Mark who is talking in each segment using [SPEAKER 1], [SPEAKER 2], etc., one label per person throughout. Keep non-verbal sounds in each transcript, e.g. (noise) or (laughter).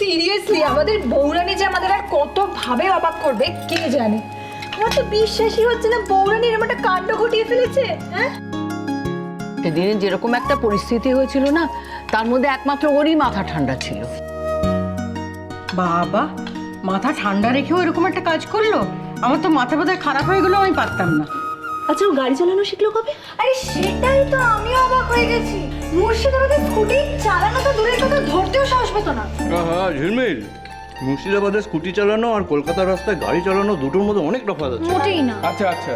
[SPEAKER 1] Seriously আমাদের বৌরানি যে আমাদের আর কত ভাবে অবাক করবে কে জানে? আমার তো বিশ্বাসই হচ্ছে না বৌরানি এরকম একটা কাণ্ড ঘটিয়ে ফেলেছে হ্যাঁ?
[SPEAKER 2] সেদিনে যেরকম একটা পরিস্থিতি হয়েছিল না তার মধ্যে একমাত্র ওরই মাথা ঠান্ডা ছিল।
[SPEAKER 3] বাবা মাথা ঠান্ডা রেখেও এরকম একটা কাজ করল? আমার তো মাথা বোধহয় খারাপ হয়ে গেলো আমি পারতাম না।
[SPEAKER 1] আচ্ছা ও গাড়ি চালানো শিখলো কবে? আরে সেটাই তো আমিও অবাক হয়ে গেছি। মুর্শিদাবাদের স্কুটি চালানো তো দূরের কথা ধরতেও সাহস পেতো না।
[SPEAKER 4] হ্যাঁ ঝিলমিল। মুর্শিদাবাদে স্কুটি চালানো আর কলকাতার রাস্তায় গাড়ি চালানো দুটোর মধ্যে অনেক তফাৎ আছে।
[SPEAKER 1] মোটেই না।
[SPEAKER 5] আচ্ছা আচ্ছা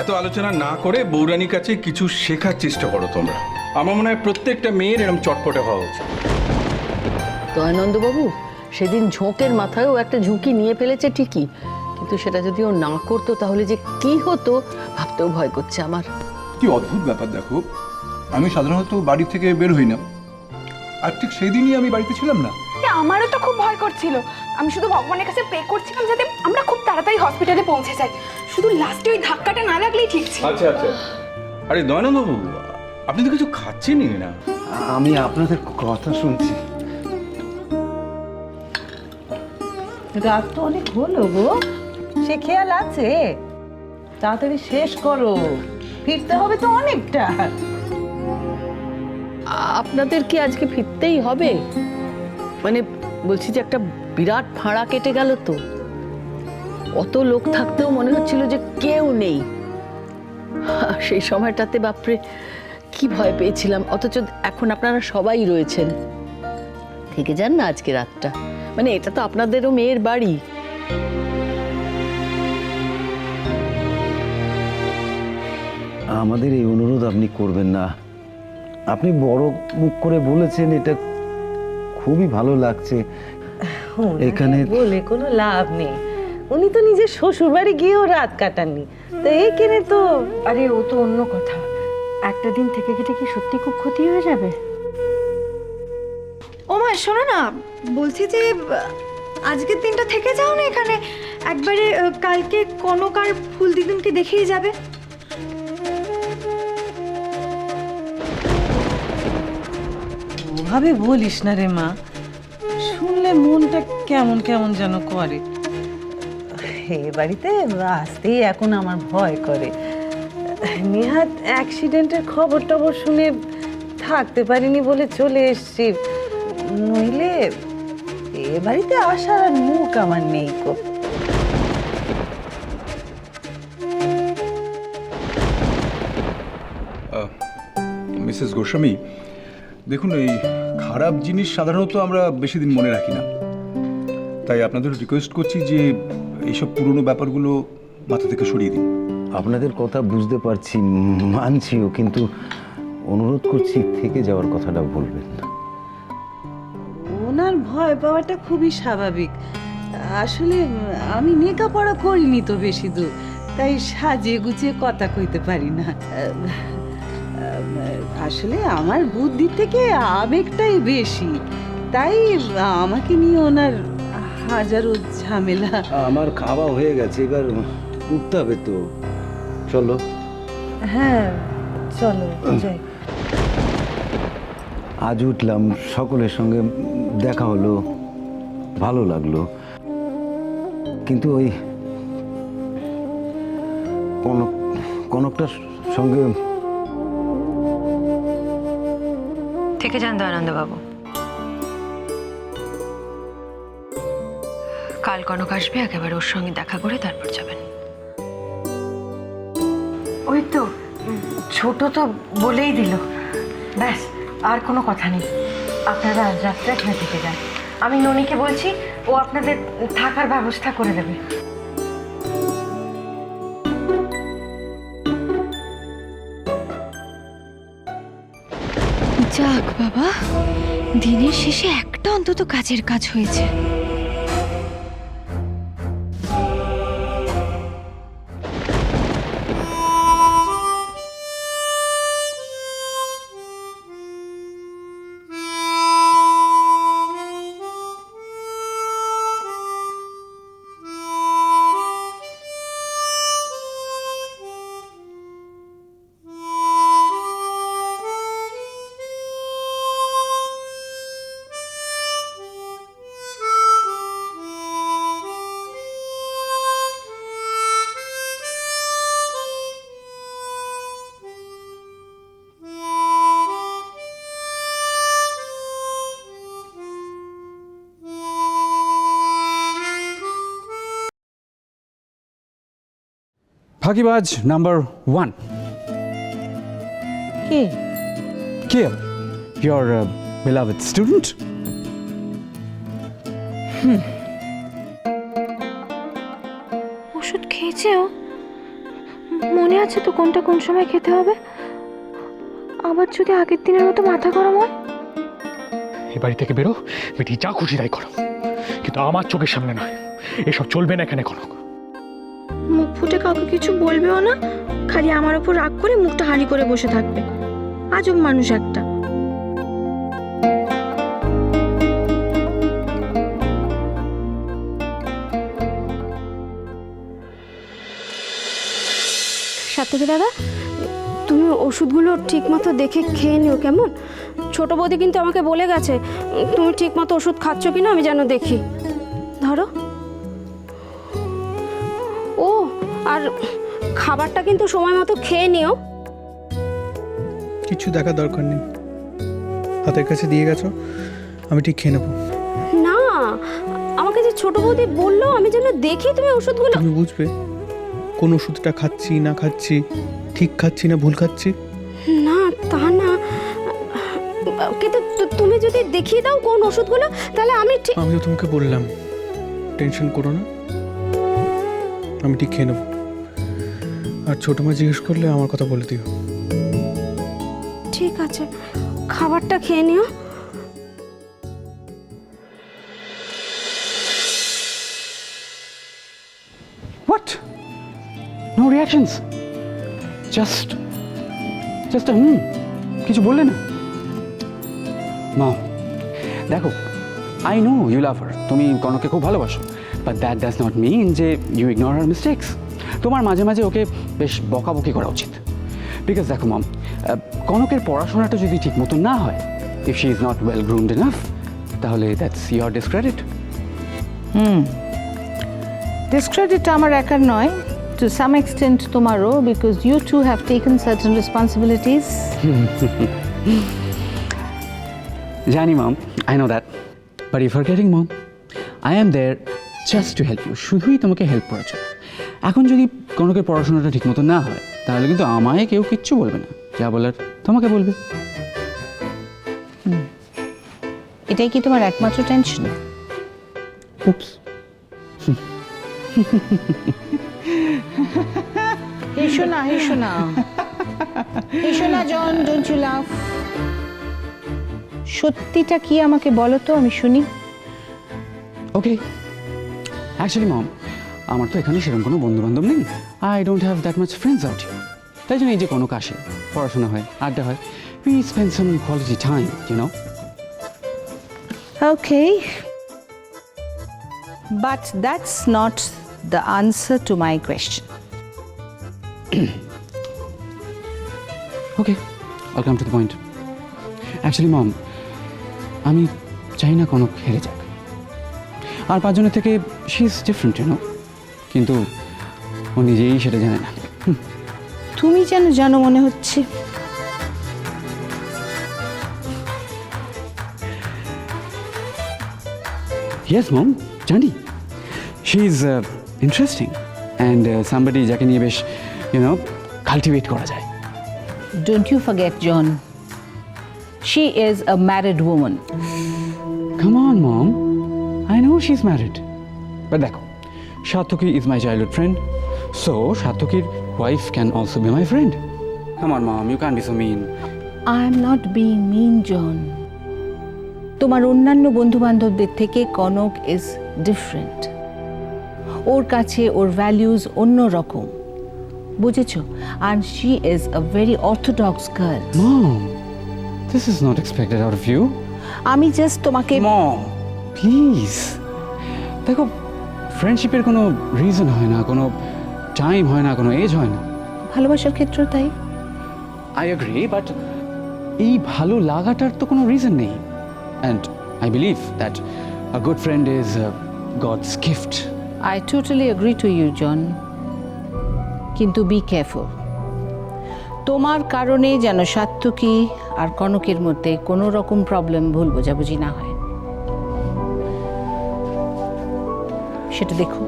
[SPEAKER 5] এত আলোচনা না করে বৌরানীর কাছে কিছু শেখার চেষ্টা করো তোমরা। আমার মনে হয় প্রত্যেকটা মেয়ের এরকম চটপটে হওয়া উচিত।
[SPEAKER 2] দয়ানন্দবাবু সেদিন ঝোঁকের মাথায়ও একটা ঝুঁকি নিয়ে ফেলেছে ঠিকই। কিন্তু সেটা যদি ও না করতো তাহলে যে কি হতো ভাবতেও ভয় করছে আমার।
[SPEAKER 6] কি অদ্ভুত ব্যাপার দেখো। আমি সাধারণত বাড়ি থেকে বের হই না। আর ঠিক সেই দিনই আমি বাড়িতে ছিলাম না।
[SPEAKER 7] আমারও তো খুব ভয় করছিল। আমি শুধু ভগবানের কাছে প্রে করছিলাম যাতে আমরা খুব তাড়াতাড়ি হসপিটালে পৌঁছে যাই। শুধু লাস্টে ওই ধাক্কাটা না লাগলেই ঠিক ছিল।
[SPEAKER 5] আচ্ছা আচ্ছা। আরে দয়ানন্দবাবু আপনি তো কিছু খাচ্ছেনই না।
[SPEAKER 8] আমি আপনাদের কথা শুনছি।
[SPEAKER 3] রাত তো অনেক হলো গো। সে খেয়াল আছে? তাড়াতাড়ি শেষ করো। ফিরতে হবে তো অনেকটা।
[SPEAKER 2] আপনাদের কি আজকে ফিরতেই হবে? মানে বলছি যে একটা বিরাট ফাঁড়া কেটে গেল তো। অত লোক থাকতেও মনে হচ্ছিল যে কেউ নেই। সেই সময়টাতে বাপরে, কি ভয় পেয়েছিলাম। অথচ এখন আপনারা সবাই রয়েছেন। থেকে যান না আজকে রাতটা। মানে এটা তো আপনাদেরও মেয়ের বাড়ি।
[SPEAKER 8] আমাদের এই অনুরোধ আপনি করবেন না। আপনি বড় মুখ করে বলেছেন এটা খুবই ভালো লাগছে। এখানে
[SPEAKER 3] বলে কোনো লাভ নেই। উনি তো নিজের শ্বশুর বাড়ি গিয়েও রাত কাটাননি। তো এইখানে তো
[SPEAKER 1] আরে ও তো অন্য কথা। একটা দিন থেকে কেটে কি সত্যি খুব ক্ষতি হয়ে যাবে?
[SPEAKER 7] ও মা শোনো না। বলছি যে আজকের দিনটা থেকে যাও না এখানে। একবারে কালকে কনক আর ফুল দিদুনকে দেখেই যাবে।
[SPEAKER 3] ওভাবে বলিস না রে মা। শুনলে মনটা কেমন কেমন যেন করে। এ বাড়িতে আসতেই এখন আমার ভয় করে। নিহাত অ্যাক্সিডেন্টের খবর টবর শুনে থাকতে পারিনি বলে চলে এসছি। নইলে এ বাড়িতে আসার আর মুখ আমার নেই কো
[SPEAKER 6] মিসেস গোস্বামী দেখুন এই খারাপ জিনিস সাধারণত আমরা বেশি দিন মনে রাখি না। তাই আপনাদের রিকোয়েস্ট করছি যে এইসব পুরনো ব্যাপারগুলো মাথা থেকে সরিয়ে দিন।
[SPEAKER 8] আপনাদের কথা বুঝতে পারছি মানছিও কিন্তু অনুরোধ করছি থেকে যাওয়ার কথাটা বলবেন না।
[SPEAKER 3] ওনার ভয় পাওয়াটা খুবই স্বাভাবিক। আসলে আমি লেখাপড়া করিনি তো বেশি দূর তাই সাজিয়ে গুছিয়ে কথা কইতে পারি না। আসলে আমার বুদ্ধি থেকে আবেগটাই বেশি। তাই আমাকে নিয়ে ওনার হাজারো ঝামেলা।
[SPEAKER 8] আমার খাওয়া হয়ে গেছে এবার উঠতে হবে তো। চলো।
[SPEAKER 3] হ্যাঁ চলো যাই।
[SPEAKER 8] আজ উঠলাম সকলের সঙ্গে দেখা হলো ভালো লাগল। কিন্তু ওই কনক কনকটার সঙ্গে
[SPEAKER 9] থেকে যান দয়ানন্দবাবু। কাল কনক আসবে, একেবারে ওর সঙ্গে দেখা করে তারপর যাবেন।
[SPEAKER 3] ওই তো ছোট তো বলেই দিল। ব্যাস, আর কোনো কথা নেই। আপনারা আজ রাত্রে এখানে থেকে যান। আমি ননিকে বলছি, ও আপনাদের থাকার ব্যবস্থা করে দেবে।
[SPEAKER 7] যাক বাবা দিনের শেষে একটা অন্তত কাজের কাজ হয়েছে।
[SPEAKER 10] ফাঁকিবাজ নাম্বার ওয়ান।
[SPEAKER 11] কে?
[SPEAKER 10] কে? ইয়োর beloved স্টুডেন্ট
[SPEAKER 12] ওষুধ খেয়েছে ও মনে আছে তো কোনটা কোন সময় খেতে হবে? আবার যদি আগের দিনের মতো মাথা গরম হয়?
[SPEAKER 1] এ বাড়ি থেকে বেরো বেটি যা খুশি তাই করো। কিন্তু আমার চোখের সামনে নয়। এসব চলবে না এখানে কোনো।
[SPEAKER 12] মুখ ফুটে কাউকে কিছু বলবেও না, খালি আমার ওপর রাগ করে মুখটা হাঁড়ি করে বসে থাকবে। আজব মানুষ একটা।
[SPEAKER 13] সাতকে দাদা, তুমি ওষুধগুলো ঠিক মতো দেখে খেয়ে নিও কেমন? ছোট বৌদি কিন্তু আমাকে বলে গেছে, তুমি ঠিক মতো ওষুধ খাচ্ছ কিনা আমি যেন দেখি। ধরো। আর খাবারটা কিন্তু সময় মতো খেয়ে নিও।
[SPEAKER 1] কিছু দেখার দরকার নেই। হাতের কাছে দিয়ে গেছো আমি ঠিক খেয়ে নেব।
[SPEAKER 13] না আমাকে যে ছোট বৌদি বলল আমি যেন দেখি তুমি ওষুধগুলো।
[SPEAKER 1] তুমি বুঝবে কোন ওষুধটা খাচ্ছি না খাচ্ছি ঠিক খাচ্ছি না ভুল খাচ্ছি?
[SPEAKER 13] না তা না। কিন্তু তুমি যদি দেখিয়ে দাও কোন ওষুধগুলো তাহলে আমি ঠিক
[SPEAKER 1] আমি তো তোমাকে বললাম টেনশন করো না। আমি ঠিক খেয়ে নেব। আর ছোটো মা জিজ্ঞেস করলে আমার কথা বলে দিও।
[SPEAKER 13] ঠিক আছে খাবারটা খেয়ে নিও।
[SPEAKER 10] What no reactions just just hmm কিছু বললে না? মা দেখো I know you love her তুমি কনককে খুব ভালোবাসো but that does not mean যে ইউ ইগনোর হার মিস্টেক্স তোমার মাঝে মাঝে ওকে বেশ বকাবকি করা উচিত। বিকজ দেখো মাম কনকের পড়াশোনাটা যদি ঠিক মতো না হয় if she is not well groomed enough তাহলে that's your discredit hmm.
[SPEAKER 11] Discredit আমার একার নয় টু সাম এক্সটেন্ট তোমারও because you too have taken certain responsibilities
[SPEAKER 10] জানি mom I know that but if are getting mom I am there just to help you শুধুই তোমাকে help করার জন্য। এখন যদি কনকের পড়াশোনাটা ঠিকমতো না হয় তাহলে কিন্তু আমায় কেউ কিচ্ছু বলবে না। যা বলার তোমাকে বলবে।
[SPEAKER 11] এটাই কি তোমার একমাত্র টেনশন
[SPEAKER 10] উপস
[SPEAKER 11] হেসো না হেসো না। হেসো না জন ডোন্ট ইউ লাভ সত্যিটা কি আমাকে বলো তো আমি শুনি।
[SPEAKER 10] ওকে অ্যাকচুয়ালি মম আমার তো এখানে সেরকম কোনো বন্ধু বান্ধব নেই I don't have that much friends out তাই জন্য এই যে কোনো কাশে পড়াশোনা হয় আড্ডা হয় we spend some quality time you know
[SPEAKER 11] Okay. But that's not the answer to my question. (clears throat)
[SPEAKER 10] Okay come to the point. Actually mom আমি চাই না কোনো হেরে যাক আর পাঁচজনের থেকে শি ইজ ডিফারেন্ট ইউনো কিন্তু ও নিজেই সেটা জানে না
[SPEAKER 11] তুমি যেন জানো মনে হচ্ছে
[SPEAKER 10] ইয়েস মম জানি she is interesting and somebody যাকে নিয়ে বেশ ইউনো কাল্টিভেট করা যায়
[SPEAKER 11] Don't you forget, John. She is a married woman.
[SPEAKER 10] Come on, mom. I know she's married. But দেখো সার্থকী is my childhood friend. So সার্থকীর wife can also be my friend. Come on, mom. You can't be so mean.
[SPEAKER 11] I am not being mean, John. তোমার অন্যান্য বন্ধু বান্ধবদের থেকে Kanak is different ওর কাছে ওর values অন্য রকম বুঝেছ আর she is a very orthodox girl
[SPEAKER 10] Mom, this is not expected out of you.
[SPEAKER 11] আমি জাস্ট তোমাকে
[SPEAKER 10] Mom, please. দেখো ফ্রেন্ডশিপের কোনো রিজন হয় না কোনো টাইম হয় না কোনো এজ হয় না।
[SPEAKER 11] ভালোবাসার ক্ষেত্রেও তাই।
[SPEAKER 10] আই অ্যাগ্রি বাট এই ভালো লাগাটার তো কোনো রিজন নেই। And I believe that a good friend is God's gift
[SPEAKER 11] I totally agree to you John কিন্তু বি কেয়ারফুল তোমার কারণে যেন সাত্তকী আর কনকের মধ্যে কোনো রকম প্রবলেম ভুল বোঝাবুঝি না হয়। সেটা দেখুন।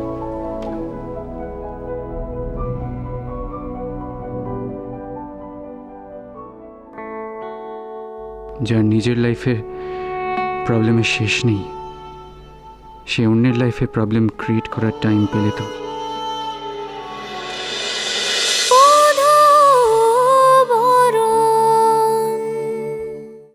[SPEAKER 10] যার নিজের লাইফে প্রবলেমের শেষ নেই, সে অন্যের লাইফে প্রবলেম ক্রিয়েট করার টাইম পেলে তো।